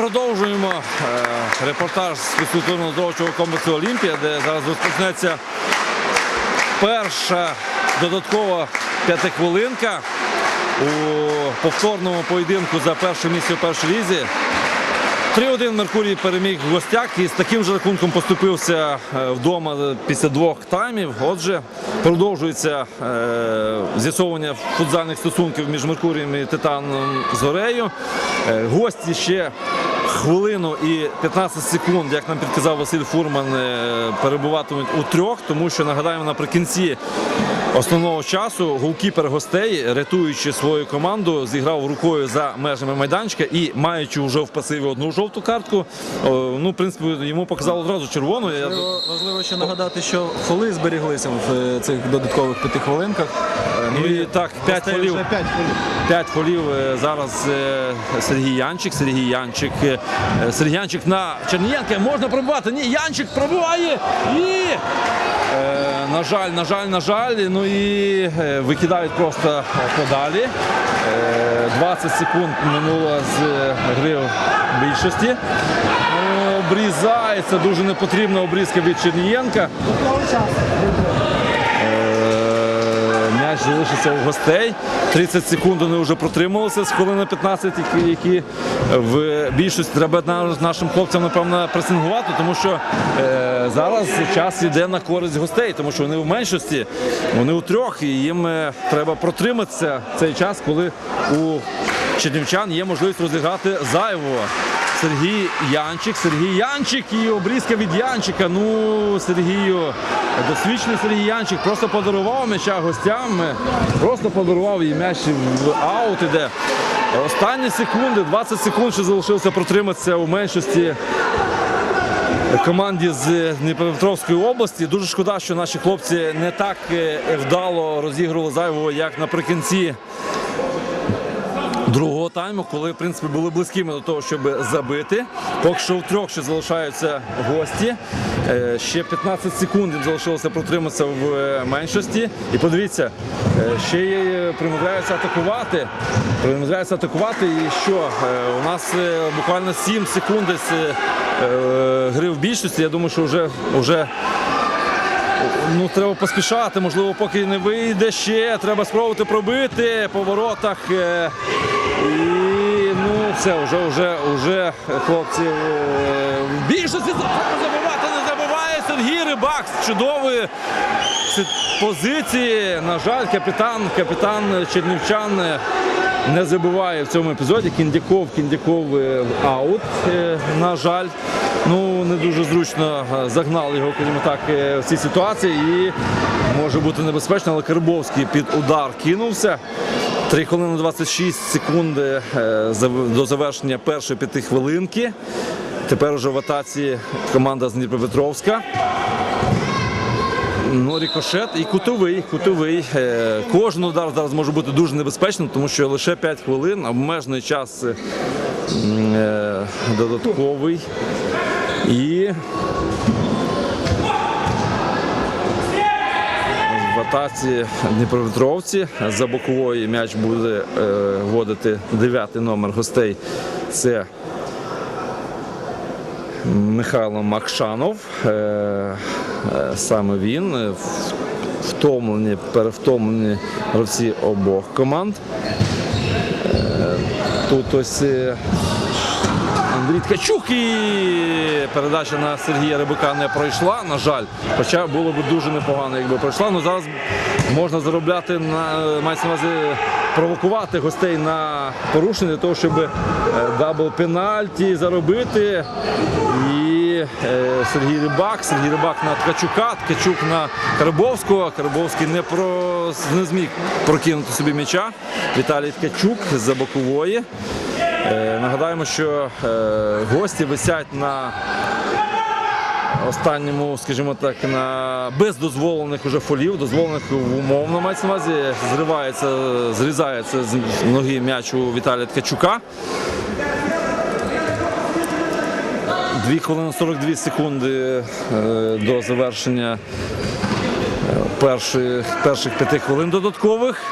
продовжуємо е, репортаж з фізкультурно-здоровчого комплексу Олімпія, де зараз розпочнеться перша додаткова п'ятихвилинка у повторному поєдинку за перше місце у першій лізі. 3-1 Меркурій переміг в гостях і з таким же рахунком поступився е, вдома після двох таймів. Отже, продовжується е, з'ясовування футзальних стосунків між Меркурієм і Титаном Зорею. Гості ще хвилину і 15 секунд, як нам підказав Василь Фурман, е, перебуватимуть у трьох, тому що нагадаємо наприкінці основного часу голкіпер гостей, рятуючи свою команду, зіграв рукою за межами майданчика і маючи вже в пасиві одну жовту картку, ну в принципі йому показало одразу червону. Я Важливо, важливо ще нагадати, що фоли зберіглися в е, цих додаткових п'яти хвилинках. Е, Ну і так, 5 гостей фолів. вже п'ять фолів. П'ять фолів е, зараз е, Сергій Янчик. Сергій Янчик. е, е, Сергій Янчик на Чернієнка. Можна пробивати. Ні, Янчик пробиває. І е, на жаль, на жаль, на жаль. Ну і е, викидають просто подалі. Е, 20 секунд минуло з е, гри в більшості. Ну, Обрізається, дуже непотрібна обрізка від Чернієнка. Е, М'яч залишиться у гостей. 30 секунд вони вже протрималися з хвилини 15, які, які в більшості треба нашим хлопцям, напевно, пресингувати, тому що е, зараз час йде на користь гостей, тому що вони в меншості, вони у трьох, і їм е, треба протриматися цей час, коли у чернівчан є можливість розіграти зайвого. Сергій Янчик, Сергій Янчик і обрізка від Янчика. Ну, Сергію, досвідчений Сергій Янчик просто подарував м'яча гостям. Просто подарував їй м'яч в аут іде. Останні секунди, 20 секунд ще залишилося протриматися у меншості команді з Дніпропетровської області. Дуже шкода, що наші хлопці не так е, вдало розігрували зайвого, як наприкінці другого тайму, коли в принципі були близькими до того, щоб забити. Поки що в трьох ще залишаються гості. Е, Ще 15 секунд їм залишилося протриматися в е, меншості. І подивіться, е, ще й примудряються атакувати. Примудряються атакувати. І що? У нас буквально 7 секунд гри в більшості. Я думаю, що вже, вже Ну, треба поспішати, можливо, поки не вийде ще. Треба спробувати пробити по воротах. е, І ну, все, вже, вже, вже хлопці е, в більшості забивати, не забиває Сергій Рибак з чудової позиції. На жаль, капітан, капітан Чернівчан е, не забиває в цьому епізоді. Кіндяков, Кіндяков е, аут, е, на жаль. Ну, не дуже зручно е, загнали його, скажімо так, в цій ситуації і може бути небезпечно, але Карбовський під удар кинувся. 3 хвилини 26 секунд до завершення першої п'ятихвилинки. Тепер уже в атаці команда з Дніпропетровська. Ну, рикошет і кутовий, кутовий. Е, Кожен удар зараз може бути дуже небезпечним, тому що лише 5 хвилин, обмежений час е, е, додатковий. І в атаці Дніпропетровці за бокової м'яч буде вводити дев'ятий номер гостей. Це Михайло Макшанов. Е, е, Саме він. Е, Втомлені, перевтомлені гравці обох команд. Тут ось Андрій Ткачук і передача на Сергія Рибака не пройшла, на жаль. Хоча було б дуже непогано, якби пройшла. Ну зараз можна заробляти на увазі провокувати гостей на порушення для того, щоб е, дабл пенальті заробити. І е, Сергій Рибак, Сергій Рибак на Ткачука, Ткачук на Карбовського. Карбовський не, про, не зміг прокинути собі м'яча. Віталій Ткачук з-за бокової. Е, Нагадаємо, що гості висять на останньому, скажімо так, на без дозволених уже фолів, дозволених умовно мається на увазі, зривається, зрізається з ноги м'яч у Віталія Ткачука. 2 хвилини 42 секунди е, до завершення е, перших, перших п'яти хвилин додаткових.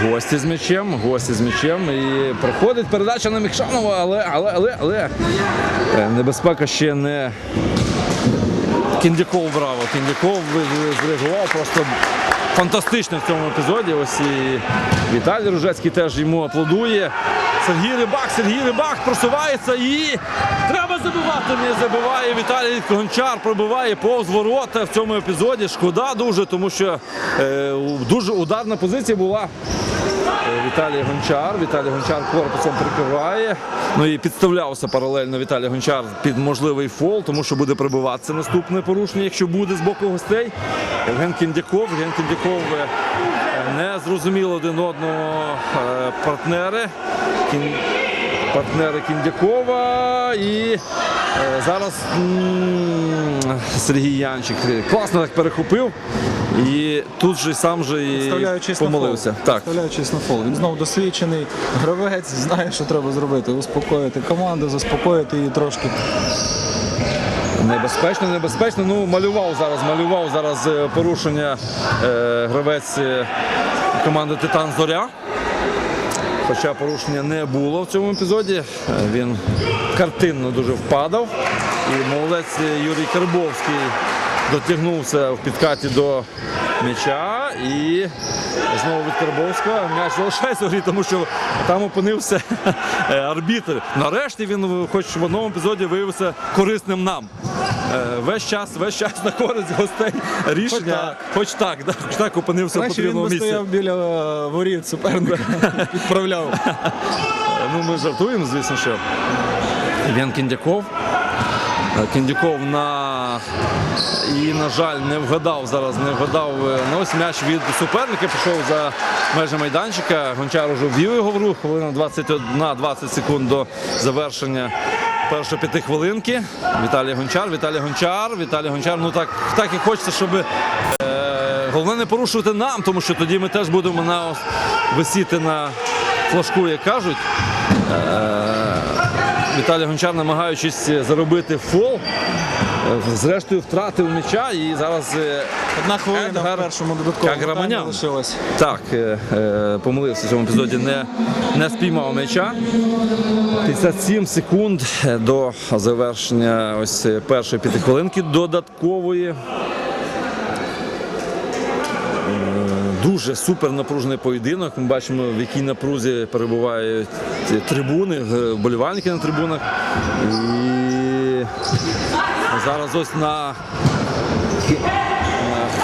Гості з м'ячем, гості з м'ячем. І проходить передача на Мікшанова, але, але, але, але е, небезпека ще не Кіндяков браво. Кіндяков зреагував просто фантастично в цьому епізоді. Ось і Віталій Ружецький теж йому аплодує. Сергій Рибак, Сергій Рибак просувається і треба забивати. Не забиває Віталій Гончар, пробиває повз ворота в цьому епізоді. Шкода дуже, тому що е, дуже ударна позиція була. Е, Віталій Гончар. Віталій Гончар корпусом прикриває. Ну і підставлявся паралельно Віталій Гончар під можливий фол, тому що буде прибиватися наступне порушення, якщо буде з боку гостей. Євген Кіндяков. Євген Кіндяков е, не зрозуміло один одного е, партнери. Кін- Партнери Кіндякова і е, зараз Сергій Янчик класно так перехопив і тут же сам же і на помилився. Так. Вставляючись на фол. Він знову досвідчений гравець, знає, що треба зробити. Успокоїти команду, заспокоїти її трошки. Небезпечно, небезпечно. Ну, малював зараз, малював зараз е, порушення е, гравець е, команди Титан Зоря. Хоча порушення не було в цьому епізоді. Е, Він картинно дуже впадав. І молодець Юрій Карбовський дотягнувся в підкаті до м'яча. І знову від Карбовського м'яч залишається грі, тому що там опинився арбітр. Нарешті він, хоч в одному епізоді, виявився корисним нам. Е, Весь час, весь час на користь гостей рішення. Хоч так, да, хоч так опинився в він потрібному місці. стояв біля е, воріт суперника, підправляв. Ну, ми жартуємо, звісно, що Євген Кіндяков. Е, Кіндяков на і, на жаль, не вгадав зараз, не вгадав. е, Ну, ось м'яч від суперника пішов за межі майданчика. Гончар уже ввів його в рух. Хвилина 21-20 секунд до завершення першої п'ятихвилинки. Віталій Гончар, Віталій Гончар, Віталій Гончар. Ну так, так і хочеться, щоб е, головне не порушувати нам, тому що тоді ми теж будемо на висіти на флажку, як кажуть. Віталій Гончар, намагаючись заробити фол, е, зрештою втратив м'яча і зараз е, Одна хвилина в першому додатковому лишилась. так е, е, помилився в цьому епізоді, не, не спіймав м'яча. 57 секунд до завершення ось е, першої п'ятихвилинки додаткової. Дуже супер напружений поєдинок. Ми бачимо, в якій напрузі перебувають трибуни, вболівальники на трибунах. І зараз ось на, Хі-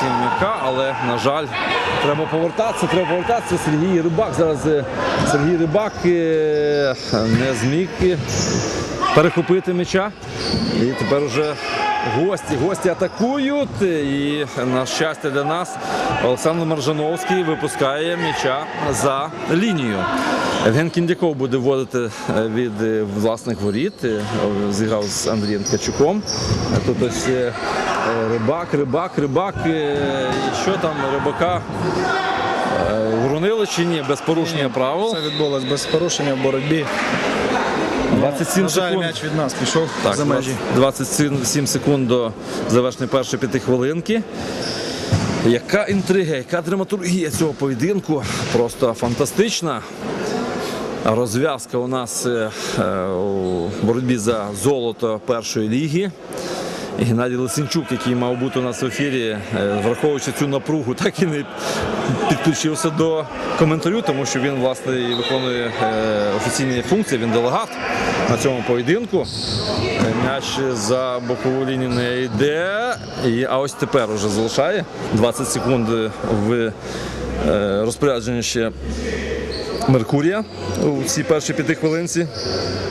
Хім'яка, але, на жаль, треба повертатися, треба повертатися. Сергій Рибак. Зараз е, Сергій Рибак е, не зміг е, перехопити м'яча. І тепер вже гості, гості атакують. І на щастя для нас Олександр Маржановський випускає м'яча за лінію. Євген Кіндяков буде вводити е, від е, власних воріт. Е, Зіграв з Андрієм Ткачуком. Тут ось рибак, рибак, рибак. І що там рибака? Уронили чи ні? Без порушення правил. Це відбулось без порушення в боротьбі. 27 На жаль, секунд. м'яч від нас пішов Так, за межі. 27 секунд до завершення першої п'ятихвилинки. Яка інтрига, яка драматургія цього поєдинку? Просто фантастична. Розв'язка у нас е, е, у боротьбі за золото першої ліги. Геннадій Лисенчук, який мав бути у нас в ефірі, е, враховуючи цю напругу, так і не підключився до коментарю, тому що він власне і виконує е, офіційні функції, він делегат на цьому поєдинку. Е, М'яч за бокову лінію не йде. І, а ось тепер уже залишає 20 секунд в розпорядженні ще Меркурія у цій першій п'ятихвилинці.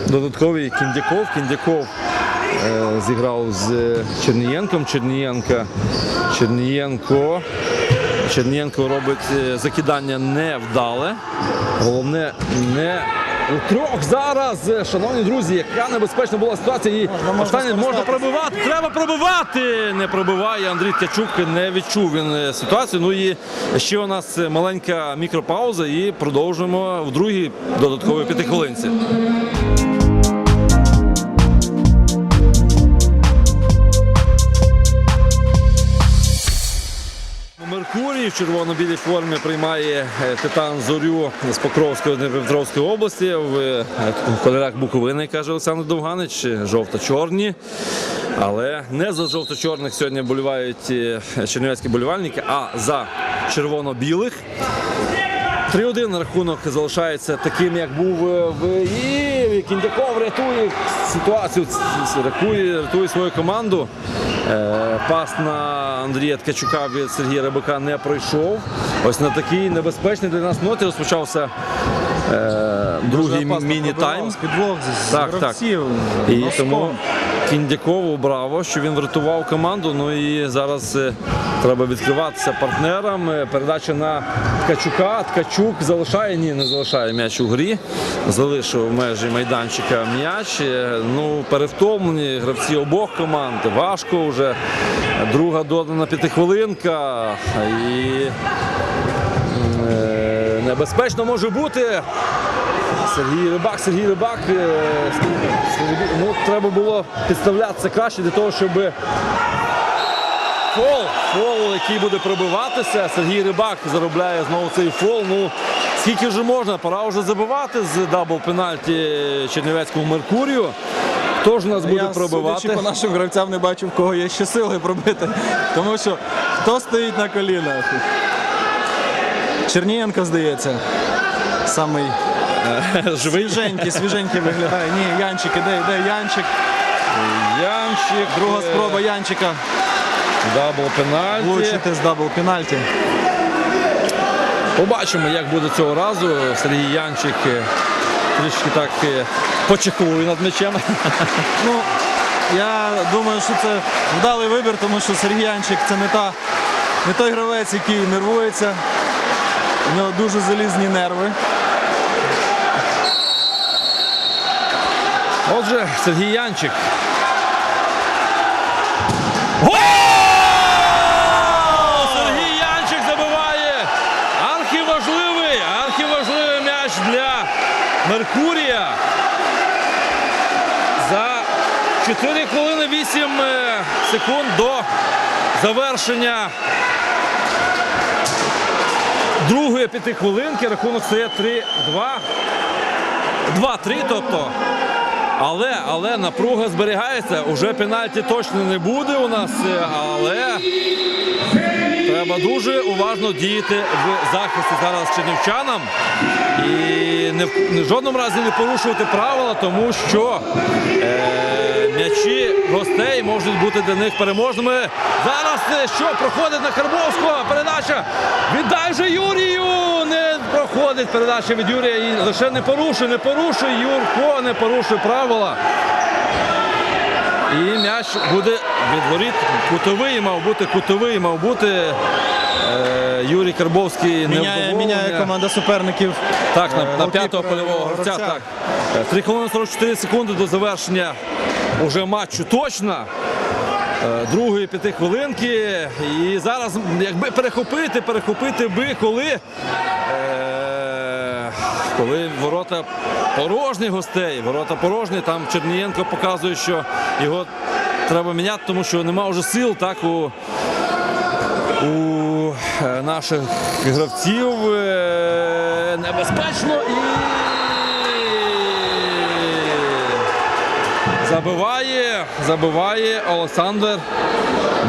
Додатковий Кіндяков. Кіндяков зіграв з Чернієнком. Чернієнка. Чернієнко. Чернієнко робить е, закидання невдале. Головне не у трьох зараз. Е, Шановні друзі, яка небезпечна була ситуація. І можна останнє можна пробивати. Треба пробивати. Не пробиває. Андрій Ткачук не відчув він е, ситуацію. Ну і ще у нас е, маленька мікропауза і продовжуємо в другій додатковій п'ятихвилинці. В червоно-білій формі приймає е, Титан Зорю з Покровської Дніпропетровської області в е, кольорах Буковини, каже Олександр Довганич, жовто-чорні. Але не за жовто-чорних сьогодні болівають е, чернівецькі болівальники, а за червоно-білих. 3-1 рахунок залишається таким, як був е, в Єві. Кіндяков рятує ситуацію, рятує, рятує свою команду. Е, Пас на Андрія Ткачука від Сергія Рибака не пройшов. Ось на такій небезпечній для нас ноті розпочався е, другий міні-тайм. Так, так. І тому Кіндякову браво, що він врятував команду. Ну і зараз е, треба відкриватися партнерам. Е, Передача на Ткачука. Ткачук залишає, ні, не залишає м'яч у грі. Залишив в межі майданчика м'яч. Е, Ну, перевтомлені гравці обох команд. Важко вже. Друга додана п'ятихвилинка. І небезпечно може бути. Сергій Рибак, Сергій Рибак. Ну, треба було підставлятися краще для того, щоб фол, фол, який буде пробиватися. Сергій Рибак заробляє знову цей фол. Ну, скільки вже можна? Пора вже забивати з дабл пенальті Чернівецькому Меркурію. Хто ж нас буде Я, пробивати? судячи по нашим гравцям, не бачу, в кого є ще сили пробити. Тому що хто стоїть на колінах? Чернієнко, здається. Самий Живий свіженький, свіженький виглядає. Ні, Янчик іде, іде Янчик. Янчик. Друга е, спроба Янчика Дабл пенальті. влучити з дабл пенальті. Побачимо, як буде цього разу. Сергій Янчик е, трішки так е, почекує над м'ячем. Ну, я думаю, що це вдалий вибір, тому що Сергій Янчик це не, та, не той гравець, який нервується. У нього дуже залізні нерви. Отже, Сергій Янчик. Гол! Сергій Янчик забиває. Архіважливий, м'яч для Меркурія. За 4 хвилини 8 е, секунд до завершення другої п'ятихвилинки. Рахунок стає 3-2. 2-3, тобто. Але, але напруга зберігається. Уже пенальті точно не буде у нас, е, але треба дуже уважно діяти в захисті зараз чернівчанам. І не в жодному разі не порушувати правила, тому що е, м'ячі гостей можуть бути для них переможними. Зараз е, що проходить на Карбовського передача. Віддай же Юрію! Не проходить передача від Юрія і лише не порушує, не порушує Юрко, не порушує правила. І м'яч буде від воріт. Кутовий мав бути, кутовий мав бути. Е, Юрій Карбовський не Міняє, міняє команда суперників. Так, на, Е, на п'ятого польового гравця. Так. Е, 3 хвилини 44 секунди до завершення уже матчу точно. Е, Другої п'яти хвилинки. І зараз, якби перехопити, перехопити би, коли, е, коли ворота порожні гостей, ворота порожні, там Чернієнко показує, що його треба міняти, тому що нема вже сил так у у е, наших гравців е, небезпечно і забиває, забиває Олександр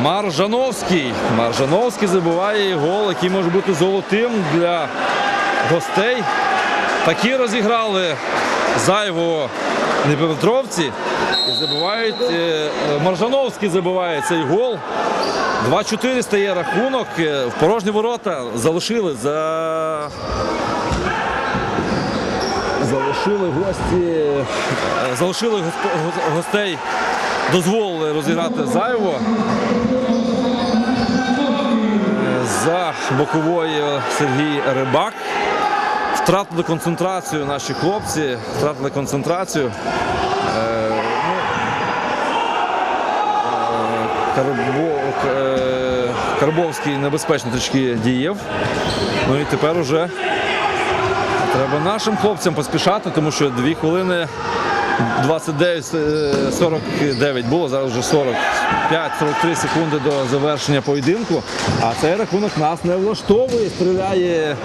Маржановський. Маржановський забиває гол, який може бути золотим для гостей. Такі розіграли зайво Дніпропетровці забивають. е, Маржановський забиває цей гол. 2-4 стає рахунок. Е, В порожні ворота залишили за. Залишили гості. е, Залишили гостей. Дозволили розіграти зайво. За бокової Сергій Рибак. Втратили концентрацію наші хлопці, втратили концентрацію. Е, ну, е, Карбовський небезпечно трішки діяв. Ну і тепер уже треба нашим хлопцям поспішати, тому що дві хвилини 29, е, 49 було, зараз вже 45-43 секунди до завершення поєдинку. А цей рахунок нас не влаштовує. Стріляє е,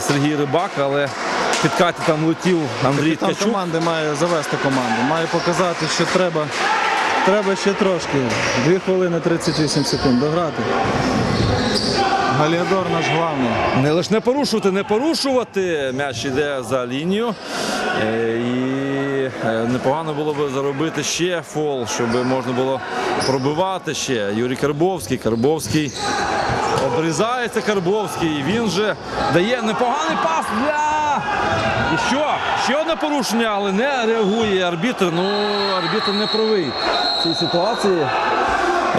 Сергій Рибак, але в підкаті там летів Андрій Ткачук. команди має завести команду, має показати, що треба, треба ще трошки. 2 хвилини 38 секунд дограти. Галіадор наш главний. Не лише не порушувати, не порушувати. М'яч йде за лінію. Е, І е, непогано було б заробити ще фол, щоб можна було пробивати ще. Юрій Карбовський. Карбовський обрізається Карбовський. Він же дає непоганий пас для. І що? Ще одне порушення, але не реагує арбітр. Ну, арбітр не правий в цій ситуації.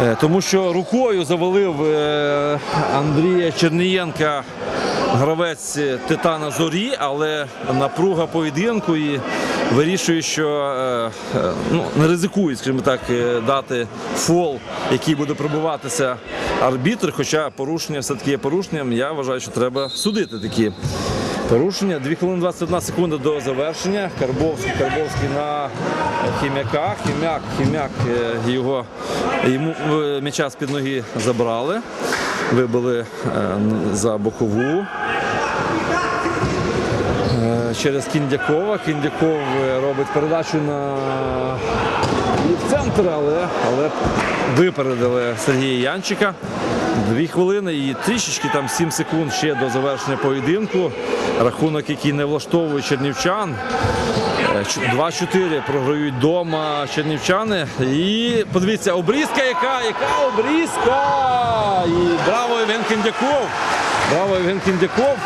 Е, Тому що рукою завалив е, Андрія Чернієнка гравець Титана Зорі, але напруга поєдинку і вирішує, що е, ну, не ризикує, скажімо так, дати фол, який буде пробиватися арбітр. Хоча порушення все-таки є порушенням. Я вважаю, що треба судити такі. Порушення 2 хвилини 21 секунда до завершення. Карбовський, Карбовський на хім'яка. Хім'як, хім'як е, його йому е, м'яча з під ноги забрали. Вибили е, за бокову. Через Кіндякова. Кіндяков робить передачу на і але, але випередили Сергія Янчика. Дві хвилини і трішечки там 7 секунд ще до завершення поєдинку. Рахунок, який не влаштовує чернівчан. Е, 2-4 програють дома чернівчани. І подивіться, обрізка яка, яка обрізка! І браво Євген Кіндяков! Браво Євген Кіндяков!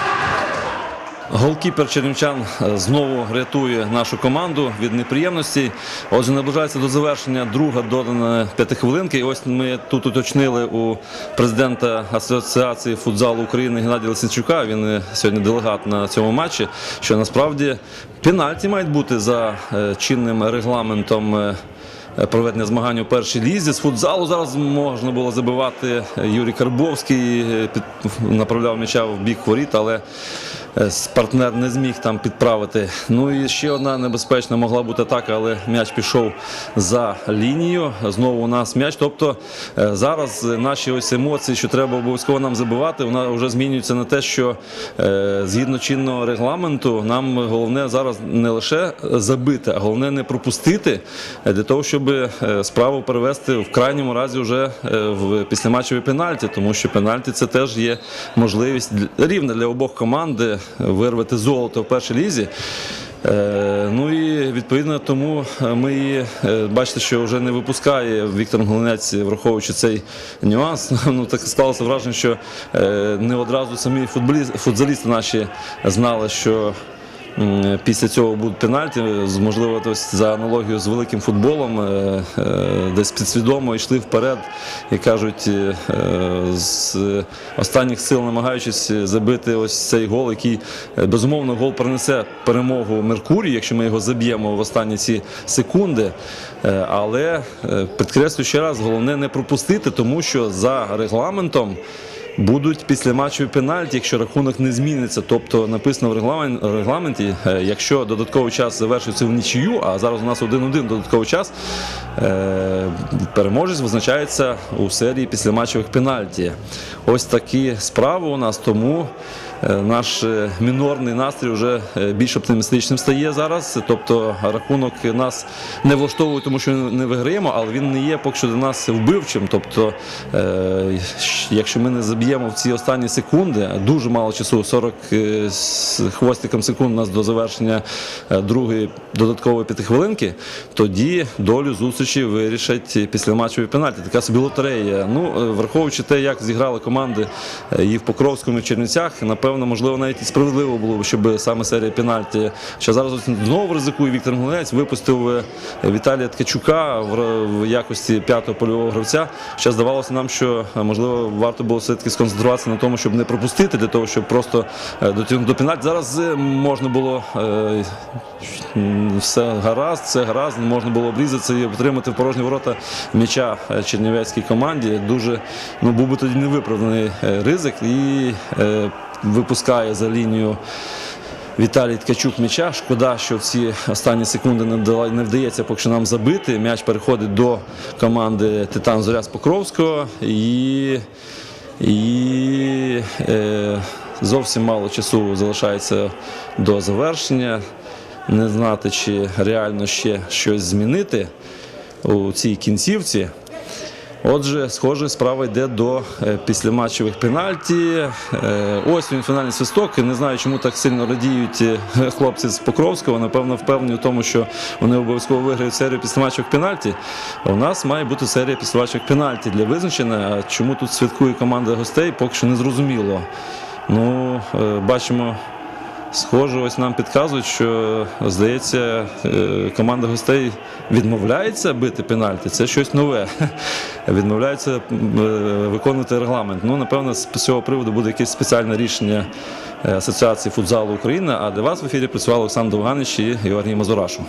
Голкіпер Чернівчан е, знову рятує нашу команду від неприємностей. Отже, наближається до завершення друга додана п'ятихвилинки. І ось ми тут уточнили у президента Асоціації футзалу України Геннадія Лисенчука. Він е, сьогодні делегат на цьому матчі. Що насправді пенальті мають бути за е, чинним регламентом. Проведення змагань у першій лізі з футзалу зараз можна було забивати. Юрій Карбовський направляв м'яча в бік воріт, але партнер не зміг там підправити. Ну і ще одна небезпечна могла бути атака, але м'яч пішов за лінію. Знову у нас м'яч. Тобто е, зараз наші ось емоції, що треба обов'язково нам забивати, вона вже змінюється на те, що е, згідно чинного регламенту, нам головне зараз не лише забити, а головне не пропустити е, для того, щоб е, справу перевести в крайньому разі вже е, в післяматчеві пенальті, тому що пенальті це теж є можливість рівна для обох команд е, вирвати золото в першій лізі. Е, Ну і відповідно тому е, ми і, е, бачите, що вже не випускає Віктор Голинець, враховуючи цей нюанс. Ну так сталося враження, що не одразу самі футболісти, футзалісти наші знали, що. Після цього будуть пенальті, можливо, за аналогію з великим футболом, е, е, десь підсвідомо йшли вперед і кажуть, е, з останніх сил намагаючись забити ось цей гол, який безумовно гол принесе перемогу Меркурію, якщо ми його заб'ємо в останні ці секунди. Але підкреслю ще раз, головне не пропустити, тому що за регламентом. Будуть після матчу пенальті, якщо рахунок не зміниться. Тобто написано в регламен- регламенті, е, якщо додатковий час завершується в нічию, а зараз у нас 1-1 додатковий час, е, переможець визначається у серії післяматчевих пенальті. Ось такі справи у нас, тому наш е, мінорний настрій вже е, більш оптимістичним стає зараз. Тобто рахунок нас не влаштовує, тому що не виграємо, але він не є поки що для нас вбивчим. Тобто, е, якщо ми не заб'ємо в ці останні секунди, дуже мало часу, 40 е, з хвостиком секунд у нас до завершення е, другої додаткової п'ятихвилинки, тоді долю зустрічі вирішать після післяматчеві пенальті. Така собі лотерея. Ну, е, враховуючи те, як зіграли команди е, і в Покровському, і в Чернівцях, напевно, можливо, навіть і справедливо було б, щоб саме серія пенальті. Що зараз знову ризикує Віктор Млинець, випустив е, Віталія Ткачука в, якості п'ятого польового гравця. Ще здавалося нам, що е, можливо варто було все-таки сконцентруватися на тому, щоб не пропустити, для того, щоб просто е, дотягнути до пенальті. Зараз можна було все гаразд, все гаразд, можна було обрізатися і отримати в порожні ворота м'яча чернівецькій команді. Дуже ну, був би тоді невиправданий ризик і випускає за лінію Віталій Ткачук м'яча. Шкода, що в ці останні секунди не вдається поки нам забити. М'яч переходить до команди Титан Зоря з Покровського. І, і е, зовсім мало часу залишається до завершення. Не знати, чи реально ще щось змінити у цій кінцівці. Отже, схоже, справа йде до е, післяматчевих пенальті. Е, Ось він фінальний свисток. Не знаю, чому так сильно радіють е, хлопці з Покровського. Напевно, впевнені в тому, що вони обов'язково виграють серію післяматчевих пенальті. У нас має бути серія післяматчевих пенальті для визначення. Чому тут святкує команда гостей, поки що не зрозуміло. Ну, бачимо. Схоже, ось нам підказують, що здається, е, команда гостей відмовляється бити пенальті. Це щось нове. Відмовляється е, виконувати регламент. Ну, напевно, з цього приводу буде якесь спеціальне рішення е, Асоціації футзалу України. А для вас в ефірі працював Олександр Довганич і Георгій Мазурашу.